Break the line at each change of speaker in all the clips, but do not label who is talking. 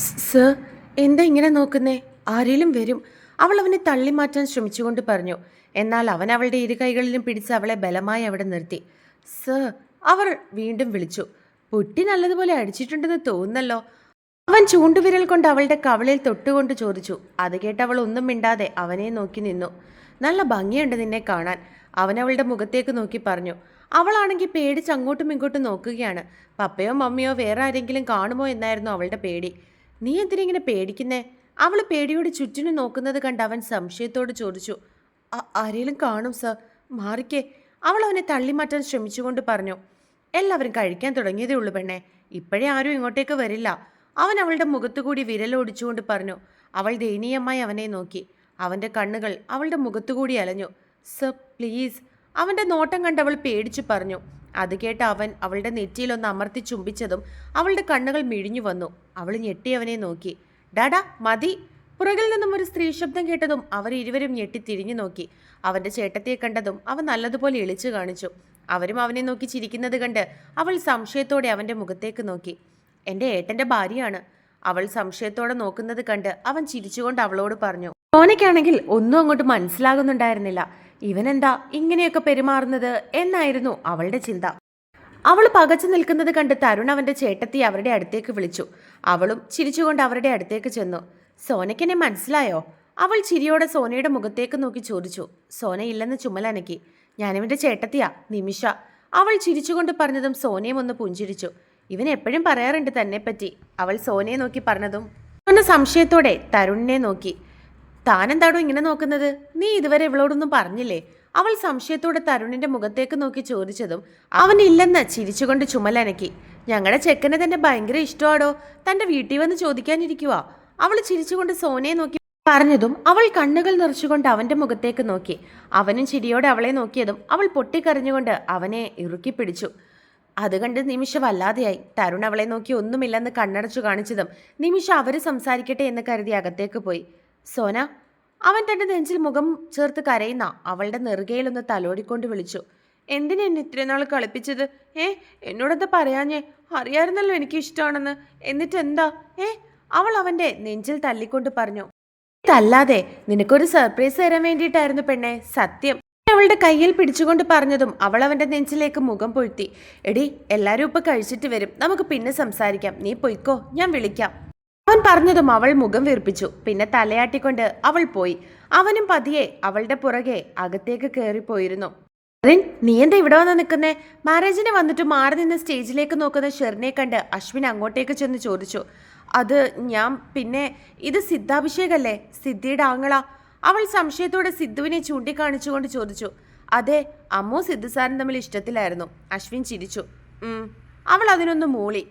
Sir എന്താ ഇങ്ങനെ നോക്കുന്നേ? ആരേലും വരും. അവൾ അവനെ തള്ളി മാറ്റാൻ ശ്രമിച്ചുകൊണ്ട് പറഞ്ഞു. എന്നാൽ അവൻ അവളുടെ ഇരു കൈകളിലും പിടിച്ച് അവളെ ബലമായി അവിടെ നിർത്തി. സർ അവർ വീണ്ടും വിളിച്ചു. പുട്ടി നല്ലതുപോലെ അടിച്ചിട്ടുണ്ടെന്ന് തോന്നുന്നല്ലോ? അവൻ ചൂണ്ടുവിരൽ കൊണ്ട് അവളുടെ കവളിൽ തൊട്ടുകൊണ്ട് ചോദിച്ചു. അത് കേട്ട് അവൾ ഒന്നും മിണ്ടാതെ അവനെ നോക്കി നിന്നു. നല്ല ഭംഗിയുണ്ട് നിന്നെ കാണാൻ അവൻ അവളുടെ മുഖത്തേക്ക് നോക്കി പറഞ്ഞു. അവളാണെങ്കിൽ പേടിച്ച് അങ്ങോട്ടും ഇങ്ങോട്ടും നോക്കുകയാണ്. പപ്പയോ മമ്മിയോ വേറെ ആരെങ്കിലും കാണുമോ എന്നായിരുന്നു അവളുടെ പേടി. നീ എന്തിനിങ്ങനെ പേടിക്കുന്നേ? അവൾ പേടിയോട് ചുറ്റിനും നോക്കുന്നത് കണ്ട് അവൻ സംശയത്തോട് ചോദിച്ചു "ആ- ആരേലും കാണും സർ. മാറിക്കേ. അവൾ അവനെ തള്ളിമാറ്റാൻ ശ്രമിച്ചുകൊണ്ട് പറഞ്ഞു എല്ലാവരും കഴിക്കാൻ തുടങ്ങിയതേ ഉള്ളൂ പെണ്ണെ. ഇപ്പോഴേ ആരും ഇങ്ങോട്ടേക്ക് വരില്ല. അവൻ അവളുടെ മുഖത്തുകൂടി വിരലൊടിച്ചുകൊണ്ട് പറഞ്ഞു അവൾ ദയനീയമായി അവനെ നോക്കി. അവന്റെ കണ്ണുകൾ അവളുടെ മുഖത്തുകൂടി അലഞ്ഞു സർ പ്ലീസ്. അവന്റെ നോട്ടം കണ്ട് അവൾ പേടിച്ചു പറഞ്ഞു അത് കേട്ട് അവൻ അവളുടെ നെറ്റിയിലൊന്ന് അമർത്തി ചുംബിച്ചതും അവളുടെ കണ്ണുകൾ മിഴിഞ്ഞു വന്നു. അവൾ ഞെട്ടി അവനെ നോക്കി. ഡാഡാ മതി. പുറകിൽ നിന്നും ഒരു സ്ത്രീ ശബ്ദം കേട്ടതും അവർ ഇരുവരും ഞെട്ടി തിരിഞ്ഞു നോക്കി. അവന്റെ ചേട്ടത്തെ കണ്ടതും അവൻ നല്ലതുപോലെ എളിച്ചു കാണിച്ചു. അവരും അവനെ നോക്കി ചിരിക്കുന്നത് കണ്ട് അവൾ സംശയത്തോടെ അവന്റെ മുഖത്തേക്ക് നോക്കി. എന്റെ ഏട്ടന്റെ ഭാര്യയാണ്. അവൾ സംശയത്തോടെ നോക്കുന്നത് കണ്ട് അവൻ ചിരിച്ചുകൊണ്ട് അവളോട് പറഞ്ഞു. മോനയ്ക്കാണെങ്കിൽ ഒന്നും അങ്ങോട്ട് മനസ്സിലാകുന്നുണ്ടായിരുന്നില്ല. ഇവനെന്താ ഇങ്ങനെയൊക്കെ പെരുമാറുന്നത് എന്നായിരുന്നു അവളുടെ ചിന്ത. അവൾ പകച്ചു നിൽക്കുന്നത് കണ്ട് തരുൺ അവന്റെ ചേട്ടത്തി അവരുടെ അടുത്തേക്ക് വിളിച്ചു. അവളും ചിരിച്ചുകൊണ്ട് അവരുടെ അടുത്തേക്ക് ചെന്നു. സോനയ്ക്കെന്നെ മനസ്സിലായോ? അവൾ ചിരിയോടെ സോനയുടെ മുഖത്തേക്ക് നോക്കി ചോദിച്ചു. സോന ഇല്ലെന്ന് ചുമലനക്കി ഞാനിവന്റെ ചേട്ടത്തിയാ നിമിഷ. അവൾ ചിരിച്ചുകൊണ്ട് പറഞ്ഞതും സോനയും ഒന്ന് പുഞ്ചിരിച്ചു. ഇവൻ എപ്പോഴും പറയാറുണ്ട് തന്നെപ്പറ്റി. അവൾ സോനയെ നോക്കി പറഞ്ഞതും. സോന സംശയത്തോടെ തരുണിനെ നോക്കി. താനെന്താടോ ഇങ്ങനെ നോക്കുന്നത്? നീ ഇതുവരെ ഇവളോടൊന്നും പറഞ്ഞില്ലേ? അവൾ സംശയത്തോടെ തരുണിന്റെ മുഖത്തേക്ക് നോക്കി ചോദിച്ചതും അവനില്ലെന്ന് ചിരിച്ചുകൊണ്ട് ചുമലനക്കി ഞങ്ങളുടെ ചെക്കനെ തന്നെ ഭയങ്കര ഇഷ്ടമാടോ? തന്റെ വീട്ടിൽ വന്ന് ചോദിക്കാനിരിക്കുക അവൾ ചിരിച്ചുകൊണ്ട് സോനയെ നോക്കി പറഞ്ഞതും അവൾ കണ്ണുകൾ നിറച്ചുകൊണ്ട് അവന്റെ മുഖത്തേക്ക് നോക്കി. അവനും ചിരിയോടെ അവളെ നോക്കിയതും അവൾ പൊട്ടിക്കരഞ്ഞുകൊണ്ട് അവനെ ഇറുക്കി പിടിച്ചു. അത് കണ്ട് നിമിഷ വല്ലാതെയായി. തരുൺ അവളെ നോക്കി ഒന്നുമില്ലെന്ന് കണ്ണടച്ചു കാണിച്ചതും നിമിഷ അവർ സംസാരിക്കട്ടെ എന്ന് കരുതി അകത്തേക്ക് പോയി. സോന അവൻ തന്റെ നെഞ്ചിൽ മുഖം ചേർത്ത് കരയുന്ന അവളുടെ നെറുകയിലൊന്ന് തലോടിക്കൊണ്ട് വിളിച്ചു. എന്തിനാ എന്നെ ഇത്രയും നാൾ കളിപ്പിച്ചത്? ഏ? എന്നോടെന്താ പറയാഞ്ഞേ? അറിയായിരുന്നല്ലോ എനിക്ക് ഇഷ്ടമാണെന്ന്. എന്നിട്ട് എന്താ? ഏ? അവൾ അവന്റെ നെഞ്ചിൽ തല്ലിക്കൊണ്ട് പറഞ്ഞു. ഇതല്ലാതെ നിനക്കൊരു സർപ്രൈസ് തരാൻ വേണ്ടിയിട്ടായിരുന്നു പെണ്ണെ. സത്യം. അവളുടെ കയ്യിൽ പിടിച്ചുകൊണ്ട് പറഞ്ഞതും അവൾ അവന്റെ നെഞ്ചിലേക്ക് മുഖം പൊഴുത്തി. എടി എല്ലാരും ഇപ്പൊ കഴിച്ചിട്ട് വരും. നമുക്ക് പിന്നെ സംസാരിക്കാം. നീ പൊയ്ക്കോ. ഞാൻ വിളിക്കാം. അവൻ പറഞ്ഞതും അവൾ മുഖം വീർപ്പിച്ചു. പിന്നെ തലയാട്ടിക്കൊണ്ട് അവൾ പോയി. അവനും പതിയെ അവളുടെ പുറകെ അകത്തേക്ക് കയറിപ്പോയിരുന്നു റിൻ നീ എന്താ ഇവിടെ വന്ന് നിൽക്കുന്നേ? മാരേജിന് വന്നിട്ട് മാറി നിന്ന് സ്റ്റേജിലേക്ക് നോക്കുന്ന ഷെറിനെ കണ്ട് അശ്വിൻ അങ്ങോട്ടേക്ക് ചെന്ന് ചോദിച്ചു. അത് ഞാൻ പിന്നെ ഇത് സിദ്ധാഭിഷേകല്ലേ? സിദ്ധിയുടെ ആങ്ങള? അവൾ സംശയത്തോടെ സിദ്ധുവിനെ ചൂണ്ടിക്കാണിച്ചുകൊണ്ട് ചോദിച്ചു. അതെ അമ്മു സിദ്ധു സാറും തമ്മിൽ ഇഷ്ടത്തിലായിരുന്നു. അശ്വിൻ ചിരിച്ചു. അവൾ അതിനൊന്ന് മൂളി.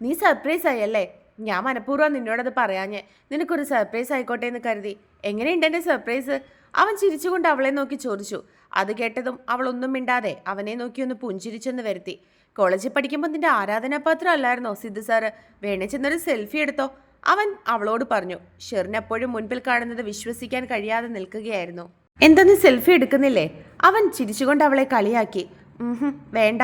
നീ സർപ്രൈസ് ആയല്ലേ ഞാൻ മനഃപൂർവം നിന്നോടത് പറയാഞ്ഞേ നിനക്കൊരു സർപ്രൈസ് ആയിക്കോട്ടെ എന്ന് കരുതി. എങ്ങനെയുണ്ട് എന്റെ സർപ്രൈസ് അവൻ ചിരിച്ചുകൊണ്ട് അവളെ നോക്കി ചോദിച്ചു. അത് കേട്ടതും അവൾ ഒന്നും മിണ്ടാതെ അവനെ നോക്കി ഒന്ന് പുഞ്ചിരിച്ചെന്ന് വരുത്തി. കോളേജിൽ പഠിക്കുമ്പോൾ നിന്റെ ആരാധനാപാത്രം അല്ലായിരുന്നോ സിദ്ധു സാറ്? വേണേ ചെന്നൊരു സെൽഫി എടുത്തോ? അവൻ അവളോട് പറഞ്ഞു. ഷെറിന് എപ്പോഴും മുൻപിൽ കാണുന്നത് വിശ്വസിക്കാൻ കഴിയാതെ നിൽക്കുകയായിരുന്നു. എന്തെന്ന് സെൽഫി എടുക്കുന്നില്ലേ? അവൻ ചിരിച്ചുകൊണ്ട് അവളെ കളിയാക്കി. വേണ്ട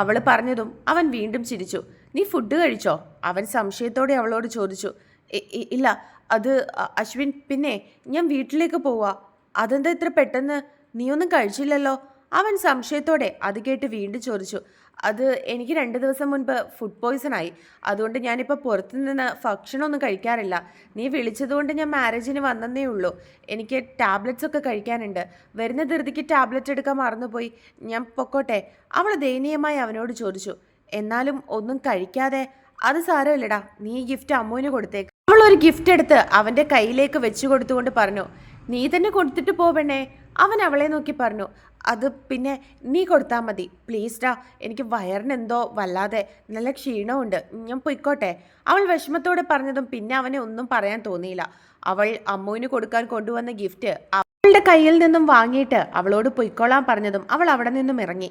അവൾ പറഞ്ഞതും അവൻ വീണ്ടും ചിരിച്ചു. നീ ഫുഡ് കഴിച്ചോ? അവൻ സംശയത്തോടെ അവളോട് ചോദിച്ചു. "ഇ- ഇ- ഇല്ല അത് അശ്വിൻ പിന്നെ ഞാൻ വീട്ടിലേക്ക് പോവാ. അതെന്താ ഇത്ര പെട്ടെന്ന്? നീ ഒന്നും കഴിച്ചില്ലല്ലോ? അവൻ സംശയത്തോടെ അത് കേട്ട് വീണ്ടും ചോദിച്ചു. അത് എനിക്ക് രണ്ട് ദിവസം മുൻപ് ഫുഡ് പോയ്സൺ ആയി. അതുകൊണ്ട് ഞാനിപ്പോൾ പുറത്തു നിന്ന് ഭക്ഷണമൊന്നും കഴിക്കാറില്ല. നീ വിളിച്ചതുകൊണ്ട് ഞാൻ മാരേജിന് വന്നതേ ഉള്ളൂ. എനിക്ക് ടാബ്ലറ്റ്സ് ഒക്കെ കഴിക്കാനുണ്ട്. വരുന്ന ധൃതിക്ക് ടാബ്ലറ്റ് എടുക്കാൻ മറന്നുപോയി. ഞാൻ പൊക്കോട്ടെ? അവൾ ദയനീയമായി അവനോട് ചോദിച്ചു. എന്നാലും ഒന്നും കഴിക്കാതെ അത് സാരമില്ലടാ നീ ഗിഫ്റ്റ് അമ്മുവിന് കൊടുത്തേക്ക്. അവൾ ഒരു ഗിഫ്റ്റ് എടുത്ത് അവന്റെ കയ്യിലേക്ക് വെച്ചു കൊടുത്തുകൊണ്ട് പറഞ്ഞു നീ തന്നെ കൊടുത്തിട്ട് പോവണേ അവൻ അവളെ നോക്കി പറഞ്ഞു അത് പിന്നെ നീ കൊടുത്താൽ മതി. പ്ലീസ് ഡാ എനിക്ക് വയറിനെന്തോ വല്ലാതെ നല്ല ക്ഷീണമുണ്ട് ഞാൻ പൊയ്ക്കോട്ടെ. അവൾ വിഷമത്തോടെ പറഞ്ഞതും പിന്നെ അവനെ ഒന്നും പറയാൻ തോന്നിയില്ല. അവൾ അമ്മുവിന് കൊടുക്കാൻ കൊണ്ടുവന്ന ഗിഫ്റ്റ് അവളുടെ കയ്യിൽ നിന്നും വാങ്ങിയിട്ട് അവളോട് പൊയ്ക്കോളാൻ പറഞ്ഞതും അവൾ അവിടെ നിന്നും ഇറങ്ങി.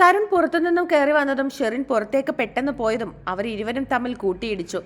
തരുൺ പുറത്തുനിന്നും കയറി വന്നതും ഷെറിൻ പുറത്തേക്ക് പെട്ടെന്ന് പോയതും അവർ ഇരുവരും തമ്മിൽ കൂട്ടിയിടിച്ചു.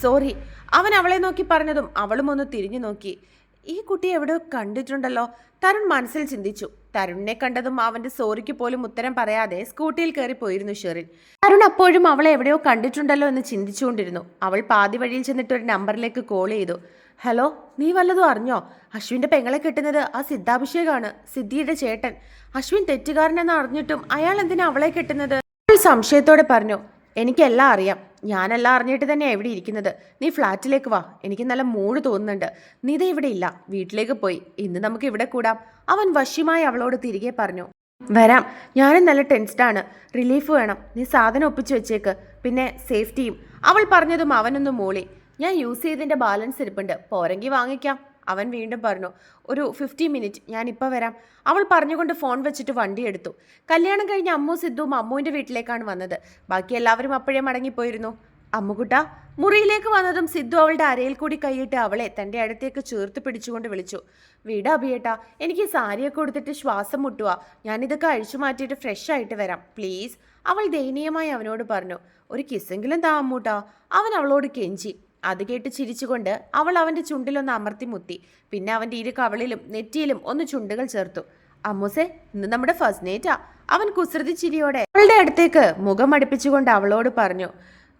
സോറി അവൻ അവളെ നോക്കി പറഞ്ഞതും അവളും ഒന്ന് തിരിഞ്ഞു നോക്കി. ഈ കുട്ടി എവിടെ കണ്ടിട്ടുണ്ടല്ലോ തരുൺ മനസ്സിൽ ചിന്തിച്ചു. തരുണിനെ കണ്ടതും അവന്റെ സോറിക്ക് പോലും ഉത്തരം പറയാതെ സ്കൂട്ടിയിൽ കയറി പോയിരുന്നു ഷെറിൻ. തരുൺ അപ്പോഴും അവളെ എവിടെയോ കണ്ടിട്ടുണ്ടല്ലോ എന്ന് ചിന്തിച്ചുകൊണ്ടിരുന്നു. അവൾ പാതി വഴിയിൽ ചെന്നിട്ട് ഒരു നമ്പറിലേക്ക് കോൾ ചെയ്തു. ഹലോ നീ വല്ലതും അറിഞ്ഞോ? അശ്വിന്റെ പെങ്ങളെ കിട്ടുന്നത് ആ സിദ്ധാഭിഷേകാണ് സിദ്ധിയുടെ ചേട്ടൻ. അശ്വിൻ തെറ്റുകാരനെന്ന് അറിഞ്ഞിട്ടും അയാൾ എന്തിനാ അവളെ കിട്ടുന്നത്? സംശയത്തോടെ പറഞ്ഞു എനിക്കെല്ലാം അറിയാം. ഞാനെല്ലാം അറിഞ്ഞിട്ട് തന്നെയാണ് എവിടെ ഇരിക്കുന്നത്. നീ ഫ്ലാറ്റിലേക്ക് വാ. എനിക്ക് നല്ല മൂഡ് തോന്നുന്നുണ്ട്. നീ ദേ ഇവിടെ ഇല്ല. വീട്ടിലേക്ക് പോയി. ഇന്ന് നമുക്ക് ഇവിടെ കൂടാം. അവൻ വശ്യമായി അവളോട് തിരികെ പറഞ്ഞു വരാം. ഞാനും നല്ല ടെൻസ്ഡാണ് റിലീഫ് വേണം. നീ സാധനം ഒപ്പിച്ചു വെച്ചേക്ക്. പിന്നെ സേഫ്റ്റിയും. അവൾ പറഞ്ഞതും അവനൊന്ന് മൂളി. ഞാൻ യൂസ് ചെയ്തതിന്റെ ബാലൻസ് ഇരിപ്പുണ്ട്. പോരെങ്കിൽ വാങ്ങിക്കാം. അവൻ വീണ്ടും പറഞ്ഞു ഒരു ഫിഫ്റ്റി മിനിറ്റ് ഞാൻ ഇപ്പോൾ വരാം. അവൾ പറഞ്ഞുകൊണ്ട് ഫോൺ വെച്ചിട്ട് വണ്ടി എടുത്തു. കല്യാണം കഴിഞ്ഞ് അമ്മു സിദ്ധുവും അമ്മുവിന്റെ വീട്ടിലേക്കാണ് വന്നത്. ബാക്കി എല്ലാവരും അപ്പോഴേ മടങ്ങിപ്പോയിരുന്നു. അമ്മുകുട്ട മുറിയിലേക്ക് വന്നതും സിദ്ധു അവളുടെ അരയിൽ കൂടി കൈയിട്ട് അവളെ തന്റെ അടുത്തേക്ക് ചേർത്ത് പിടിച്ചുകൊണ്ട് വിളിച്ചു. വീട് അഭിയേട്ടാ എനിക്ക് സാരിയൊക്കെ കൊടുത്തിട്ട് ശ്വാസം മുട്ടുക ഞാനിതൊക്കെ അഴിച്ചു മാറ്റിയിട്ട് ഫ്രഷ് ആയിട്ട് വരാം. പ്ലീസ് അവൾ ദയനീയമായി അവനോട് പറഞ്ഞു ഒരു കിസ്സെങ്കിലും താ അമ്മൂട്ടാ. അവൻ അവളോട് കെഞ്ചി. അത് കേട്ട് ചിരിച്ചുകൊണ്ട് അവൾ അവന്റെ ചുണ്ടിലൊന്ന് അമർത്തി മുത്തി. പിന്നെ അവന്റെ ഇരു കവളിലും നെറ്റിയിലും ഒന്ന് ചുണ്ടുകൾ ചേർത്തു. അമ്മൂസേ ഇന്ന് നമ്മുടെ ഫസ്റ്റ് നൈറ്റാ അവൻ കുസൃതി ചിരിയോടെ അവളുടെ അടുത്തേക്ക് മുഖം അടുപ്പിച്ചുകൊണ്ട് അവളോട് പറഞ്ഞു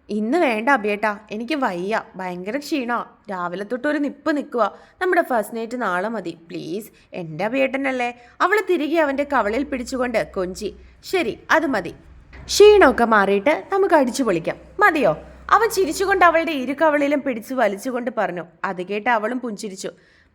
ഇന്ന് വേണ്ട അബിയേട്ടാ എനിക്ക് വയ്യ. ഭയങ്കര ക്ഷീണോ. രാവിലെ തൊട്ട് ഒരു നിപ്പ് നിൽക്കുക നമ്മുടെ ഫസ്റ്റ് നൈറ്റ് നാളെ മതി. പ്ലീസ് എന്റെ അബിയേട്ടനല്ലേ അവൾ തിരികെ അവന്റെ കവളിൽ പിടിച്ചുകൊണ്ട് കൊഞ്ചി ശരി അത് മതി. ക്ഷീണമൊക്കെ മാറിയിട്ട് നമുക്ക് അടിച്ചു പൊളിക്കാം. മതിയോ? അവൻ ചിരിച്ചുകൊണ്ട് അവളുടെ ഇരു കവളിലും പിടിച്ചു വലിച്ചുകൊണ്ട് പറഞ്ഞു. അത് കേട്ട് അവളും പുഞ്ചിരിച്ചു.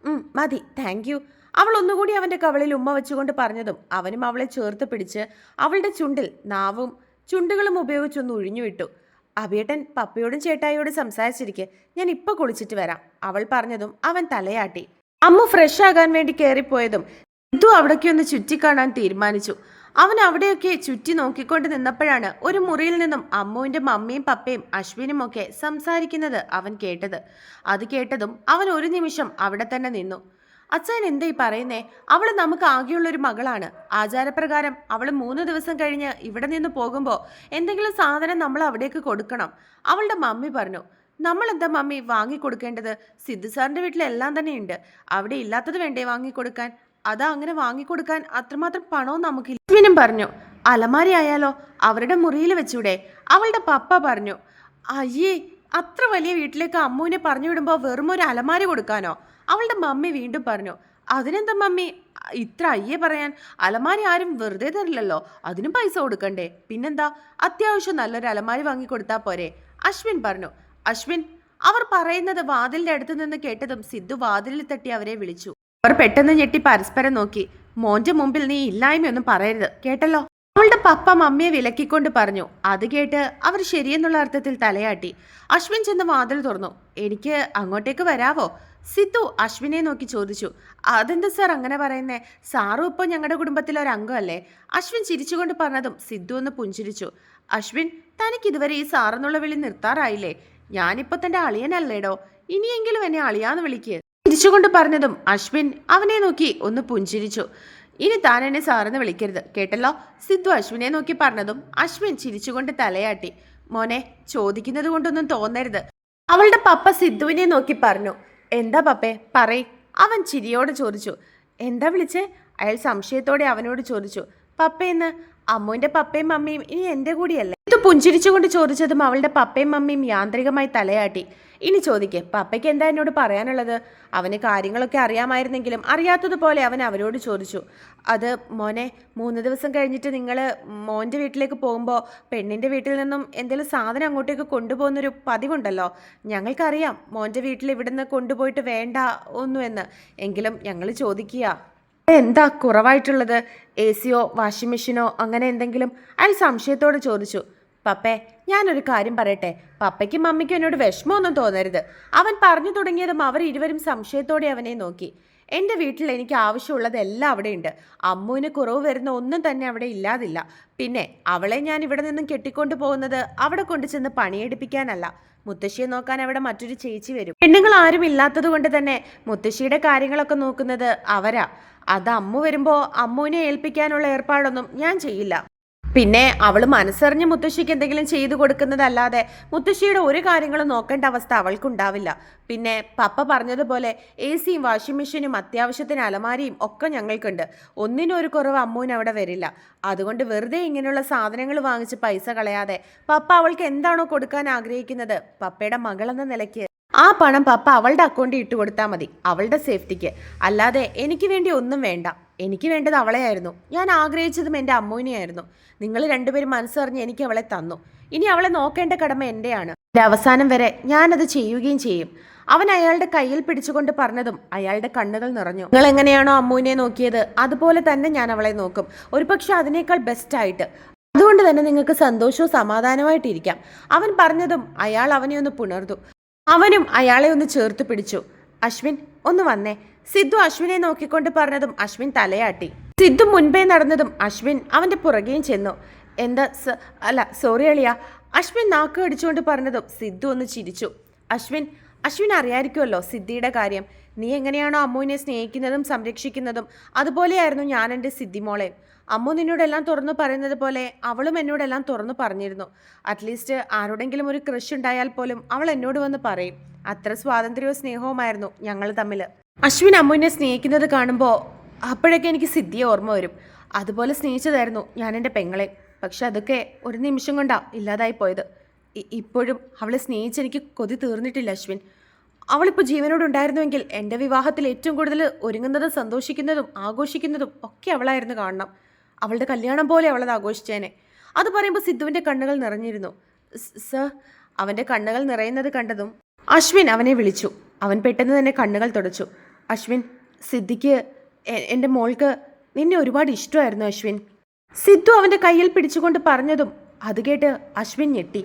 "ഉം, മതി താങ്ക് യു അവൾ ഒന്നുകൂടി അവന്റെ കവളിൽ ഉമ്മ വെച്ചുകൊണ്ട് പറഞ്ഞതും അവനും അവളെ ചേർത്ത് പിടിച്ച് അവളുടെ ചുണ്ടിൽ നാവും ചുണ്ടുകളും ഉപയോഗിച്ചൊന്ന് ഒഴിഞ്ഞു വിട്ടു അഭിയേട്ടൻ പപ്പയോടും ചേട്ടായിയോടും സംസാരിച്ചിരിക്കെ ഞാൻ ഇപ്പൊ കുളിച്ചിട്ട് വരാം. അവൾ പറഞ്ഞതും അവൻ തലയാട്ടി. അമ്മ ഫ്രഷ് ആകാൻ വേണ്ടി കയറിപ്പോയതും ഇതു അവിടേക്കൊന്ന് ചുറ്റിക്കാണാൻ തീരുമാനിച്ചു. അവൻ അവിടെയൊക്കെ ചുറ്റി നോക്കിക്കൊണ്ട് നിന്നപ്പോഴാണ് ഒരു മുറിയിൽ നിന്നും അമ്മുവിന്റെ മമ്മിയും പപ്പയും അശ്വിനും ഒക്കെ സംസാരിക്കുന്നത് അവൻ കേട്ടത്. അത് കേട്ടതും അവൻ ഒരു നിമിഷം അവിടെ തന്നെ നിന്നു. അച്ഛൻ എന്തേ ഈ പറയുന്നേ? അവൾ നമുക്ക് ആകെയുള്ളൊരു മകളാണ്. ആചാരപ്രകാരം അവൾ മൂന്ന് ദിവസം കഴിഞ്ഞ് ഇവിടെ നിന്ന് പോകുമ്പോൾ എന്തെങ്കിലും സാധനം നമ്മൾ അവിടേക്ക് കൊടുക്കണം. അവളുടെ മമ്മി പറഞ്ഞു നമ്മൾ എന്താ മമ്മി വാങ്ങിക്കൊടുക്കേണ്ടത്? സിദ്ധു സാറിന്റെ വീട്ടിൽ എല്ലാം തന്നെ ഉണ്ട് അവിടെ ഇല്ലാത്തത് വേണ്ടേ വാങ്ങിക്കൊടുക്കാൻ? അതാ അങ്ങനെ വാങ്ങിക്കൊടുക്കാൻ അത്രമാത്രം പണവും നമുക്കില്ല. അശ്വിനും പറഞ്ഞു അലമാരി ആയാലോ? അവരുടെ മുറിയിൽ വെച്ചൂടെ? അവളുടെ പപ്പ പറഞ്ഞു അയ്യേ അത്ര വലിയ വീട്ടിലേക്ക് അമ്മുവിനെ പറഞ്ഞു വിടുമ്പോൾ വെറും ഒരു അലമാരി കൊടുക്കാനോ? അവളുടെ മമ്മി വീണ്ടും പറഞ്ഞു അതിനെന്താ മമ്മി? ഇത്ര അയ്യേ പറയാൻ. അലമാരി ആരും വെറുതെ തരില്ലല്ലോ. അതിനും പൈസ കൊടുക്കണ്ടേ? പിന്നെന്താ? അത്യാവശ്യം നല്ലൊരു അലമാരി വാങ്ങിക്കൊടുത്താൽ പോരെ. അശ്വിൻ പറഞ്ഞു അശ്വിൻ അവർ പറയുന്നത് വാതിലിന്റെ അടുത്ത് നിന്ന് കേട്ടതും സിദ്ധു വാതിലിൽ തട്ടി അവരെ വിളിച്ചു. അവർ പെട്ടെന്ന് ഞെട്ടി പരസ്പരം നോക്കി. മോന്റെ മുമ്പിൽ നീ ഇല്ലായ്മയൊന്നും പറയരുത്. കേട്ടല്ലോ? അവളുടെ പപ്പ മമ്മിയെ വിലക്കിക്കൊണ്ട് പറഞ്ഞു. അത് കേട്ട് അവർ ശരിയെന്നുള്ള അർത്ഥത്തിൽ തലയാട്ടി. അശ്വിൻ ചെന്ന് വാതിൽ തുറന്നു. എനിക്ക് അങ്ങോട്ടേക്ക് വരാവോ? സിദ്ധു അശ്വിനെ നോക്കി ചോദിച്ചു. അതെന്താ സാർ അങ്ങനെ പറയുന്നേ? സാറും ഇപ്പോൾ ഞങ്ങളുടെ കുടുംബത്തിലെ ഒരു അംഗമല്ലേ? അശ്വിൻ ചിരിച്ചുകൊണ്ട് പറഞ്ഞതും സിദ്ധു ഒന്ന് പുഞ്ചിരിച്ചു. അശ്വിൻ തനിക്ക് ഇതുവരെ ഈ സാറെന്നുള്ള വിളി നിർത്താറായില്ലേ? ഞാനിപ്പോ തന്റെ അളിയനല്ലേടോ? ഇനിയെങ്കിലും എന്നെ അളിയാന്ന് വിളിക്ക്. ചിരിച്ചുകൊണ്ട് പറഞ്ഞതും അശ്വിൻ അവനെ നോക്കി ഒന്ന് പുഞ്ചിരിച്ചു. ഇനി താൻ എന്നെ സാറെന്ന് വിളിക്കരുത് കേട്ടല്ലോ? സിദ്ധു അശ്വിനെ നോക്കി പറഞ്ഞതും അശ്വിൻ ചിരിച്ചുകൊണ്ട് തലയാട്ടി. മോനെ ചോദിക്കുന്നത് കൊണ്ടൊന്നും തോന്നരുത്. അവളുടെ പപ്പ സിദ്ധുവിനെ നോക്കി പറഞ്ഞു. എന്താ പപ്പേ പറയ്. അവൻ ചിരിയോടെ ചോദിച്ചു. എന്താ വിളിച്ചേ? അയാൾ സംശയത്തോടെ അവനോട് ചോദിച്ചു. പപ്പയെന്ന് അമ്മുവിന്റെ പപ്പയും മമ്മിയും ഇനി എന്റെ കൂടിയല്ലേ? ഇത് പുഞ്ചിരിച്ചുകൊണ്ട് ചോദിച്ചതും അവളുടെ പപ്പയും മമ്മിയും യാന്ത്രികമായി തലയാട്ടി. ഇനി ചോദിക്കേ പപ്പയ്ക്ക് എന്താ എന്നോട് പറയാനുള്ളത്? അവന് കാര്യങ്ങളൊക്കെ അറിയാമായിരുന്നെങ്കിലും അറിയാത്തതുപോലെ അവൻ അവരോട് ചോദിച്ചു. അത് മോനെ മൂന്ന് ദിവസം കഴിഞ്ഞിട്ട് നിങ്ങൾ മോന്റെ വീട്ടിലേക്ക് പോകുമ്പോൾ പെണ്ണിന്റെ വീട്ടിൽ നിന്നും എന്തെങ്കിലും സാധനം അങ്ങോട്ടേക്ക് കൊണ്ടുപോകുന്നൊരു പതിവുണ്ടല്ലോ. ഞങ്ങൾക്കറിയാം മോന്റെ വീട്ടിൽ ഇവിടുന്ന് കൊണ്ടുപോയിട്ട് വേണ്ട ഒന്നുമെന്ന് എങ്കിലും ഞങ്ങൾ ചോദിക്കുക. എന്താ കുറവായിട്ടുള്ളത്? എ സിയോ വാഷിംഗ് മെഷീനോ അങ്ങനെ എന്തെങ്കിലും? അയാൾ സംശയത്തോട് ചോദിച്ചു. പപ്പേ ഞാനൊരു കാര്യം പറയട്ടെ? പപ്പയ്ക്കും മമ്മിക്കും എന്നോട് വിഷമമൊന്നും തോന്നരുത്. അവൻ പറഞ്ഞു തുടങ്ങിയതും അവർ ഇരുവരും സംശയത്തോടെ അവനെ നോക്കി. എന്റെ വീട്ടിൽ എനിക്ക് ആവശ്യമുള്ളതെല്ലാം അവിടെ ഉണ്ട് അമ്മുവിന് കുറവ് വരുന്ന ഒന്നും തന്നെ അവിടെ ഇല്ലാതില്ല. പിന്നെ അവളെ ഞാൻ ഇവിടെ നിന്നും കെട്ടിക്കൊണ്ടു പോകുന്നത് അവിടെ കൊണ്ടു ചെന്ന് പണിയെടുപ്പിക്കാനല്ല. മുത്തശ്ശിയെ നോക്കാൻ അവിടെ മറ്റൊരു ചേച്ചി വരും. പെണ്ണുങ്ങൾ ആരും ഇല്ലാത്തത് കൊണ്ട് തന്നെ മുത്തശ്ശിയുടെ കാര്യങ്ങളൊക്കെ നോക്കുന്നത് അവരാ. അത് അമ്മു വരുമ്പോൾ അമ്മുവിനെ ഏൽപ്പിക്കാനുള്ള ഏർപ്പാടൊന്നും ഞാൻ ചെയ്യില്ല. പിന്നെ അവൾ മനസ്സറിഞ്ഞ് മുത്തശ്ശിക്ക് എന്തെങ്കിലും ചെയ്തു കൊടുക്കുന്നതല്ലാതെ മുത്തശ്ശിയുടെ ഒരു കാര്യങ്ങളും നോക്കേണ്ട അവസ്ഥ അവൾക്കുണ്ടാവില്ല. പിന്നെ പപ്പ പറഞ്ഞതുപോലെ എ സിയും വാഷിംഗ് മെഷീനും അത്യാവശ്യത്തിന് അലമാരിയും ഒക്കെ ഞങ്ങൾക്കുണ്ട്. ഒന്നിനും ഒരു കുറവ് അമ്മൂന് അവിടെ വരില്ല. അതുകൊണ്ട് വെറുതെ ഇങ്ങനെയുള്ള സാധനങ്ങൾ വാങ്ങിച്ച് പൈസ കളയാതെ പപ്പ അവൾക്ക് എന്താണോ കൊടുക്കാൻ ആഗ്രഹിക്കുന്നത്? പപ്പയുടെ മകളെന്ന നിലയ്ക്ക് ആ പണം പപ്പ അവളുടെ അക്കൗണ്ടിൽ ഇട്ട് കൊടുത്താൽ മതി. അവളുടെ സേഫ്റ്റിക്ക് അല്ലാതെ എനിക്ക് വേണ്ടി ഒന്നും വേണ്ട. എനിക്ക് വേണ്ടത് അവളെയായിരുന്നു. ഞാൻ ആഗ്രഹിച്ചതും എന്റെ അമ്മൂനെയായിരുന്നു. നിങ്ങൾ രണ്ടുപേരും മനസ്സറിഞ്ഞ് എനിക്ക് അവളെ തന്നു. ഇനി അവളെ നോക്കേണ്ട കടമ എന്റെയാണ് എന്റെ അവസാനം വരെ ഞാനത് ചെയ്യുകയും ചെയ്യും. അവൻ അയാളുടെ കയ്യിൽ പിടിച്ചുകൊണ്ട് പറഞ്ഞതും അയാളുടെ കണ്ണുകൾ നിറഞ്ഞു. നിങ്ങൾ എങ്ങനെയാണോ അമ്മൂനെ നോക്കിയത്? അതുപോലെ തന്നെ ഞാൻ അവളെ നോക്കും. ഒരുപക്ഷെ അതിനേക്കാൾ ബെസ്റ്റായിട്ട് അതുകൊണ്ട് തന്നെ നിങ്ങൾക്ക് സന്തോഷവും സമാധാനമായിട്ടിരിക്കാം അവൻ പറഞ്ഞതും അയാൾ അവനെ ഒന്ന് പുണർന്നു. അവനും അയാളെ ഒന്ന് ചേർത്ത് പിടിച്ചു. അശ്വിൻ ഒന്ന് വന്നേ. സിദ്ധു അശ്വിനെ നോക്കിക്കൊണ്ട് പറഞ്ഞതും അശ്വിൻ തലയാട്ടി. സിദ്ധു മുൻപേ നടന്നതും അശ്വിൻ അവന്റെ പുറകെയും ചെന്നു. എന്താ അല്ല സോറി അളിയ. അശ്വിൻ നാക്ക് അടിച്ചുകൊണ്ട് പറഞ്ഞതും സിദ്ധു ഒന്ന് ചിരിച്ചു. അശ്വിൻ അശ്വിൻ അറിയായിരിക്കുമല്ലോ സിദ്ധിയുടെ കാര്യം. നീ എങ്ങനെയാണോ അമ്മുവിനെ സ്നേഹിക്കുന്നതും സംരക്ഷിക്കുന്നതും? അതുപോലെയായിരുന്നു ഞാൻ എന്റെ സിദ്ധിമോളെ. അമ്മു നിന്നോടെല്ലാം തുറന്നു പറയുന്നത് പോലെ അവളും എന്നോടെല്ലാം തുറന്നു പറഞ്ഞിരുന്നു. അറ്റ്ലീസ്റ്റ് ആരോടെങ്കിലും ഒരു ക്രഷ് ഉണ്ടായാൽ പോലും അവൾ എന്നോട് വന്ന് പറയും. അത്ര സ്വാതന്ത്ര്യവും സ്നേഹവുമായിരുന്നു ഞങ്ങൾ തമ്മിൽ. അശ്വിൻ അമ്മുവിനെ സ്നേഹിക്കുന്നത് കാണുമ്പോൾ അപ്പോഴൊക്കെ എനിക്ക് സിദ്ധിയെ ഓർമ്മ വരും. അതുപോലെ സ്നേഹിച്ചതായിരുന്നു ഞാൻ എന്റെ പെങ്ങളെ. പക്ഷെ അതൊക്കെ ഒരു നിമിഷം കൊണ്ടാ ഇല്ലാതായി പോയത്. ഇപ്പോഴും അവളെ സ്നേഹിച്ച് എനിക്ക് കൊതി തീർന്നിട്ടില്ല അശ്വിൻ. അവളിപ്പോൾ ജീവനോടുണ്ടായിരുന്നുവെങ്കിൽ എന്റെ വിവാഹത്തിൽ ഏറ്റവും കൂടുതൽ ഒരുങ്ങുന്നതും സന്തോഷിക്കുന്നതും ആഘോഷിക്കുന്നതും ഒക്കെ അവളായിരുന്നു കാണണം. അവളുടെ കല്യാണം പോലെ അവളത് ആഘോഷിച്ചേനെ. അത് പറയുമ്പോൾ സിദ്ധുവിന്റെ കണ്ണുകൾ നിറഞ്ഞിരുന്നു. സർ അവന്റെ കണ്ണുകൾ നിറയുന്നത് കണ്ടതും അശ്വിൻ അവനെ വിളിച്ചു. അവൻ പെട്ടെന്ന് തന്നെ കണ്ണുകൾ തുടച്ചു. അശ്വിൻ സിദ്ധിക്ക് എന്റെ മോൾക്ക് നിന്നെ ഒരുപാട് ഇഷ്ടമായിരുന്നു അശ്വിൻ. സിദ്ധു അവന്റെ കയ്യിൽ പിടിച്ചുകൊണ്ട് പറഞ്ഞതും അത് കേട്ട് അശ്വിൻ ഞെട്ടി.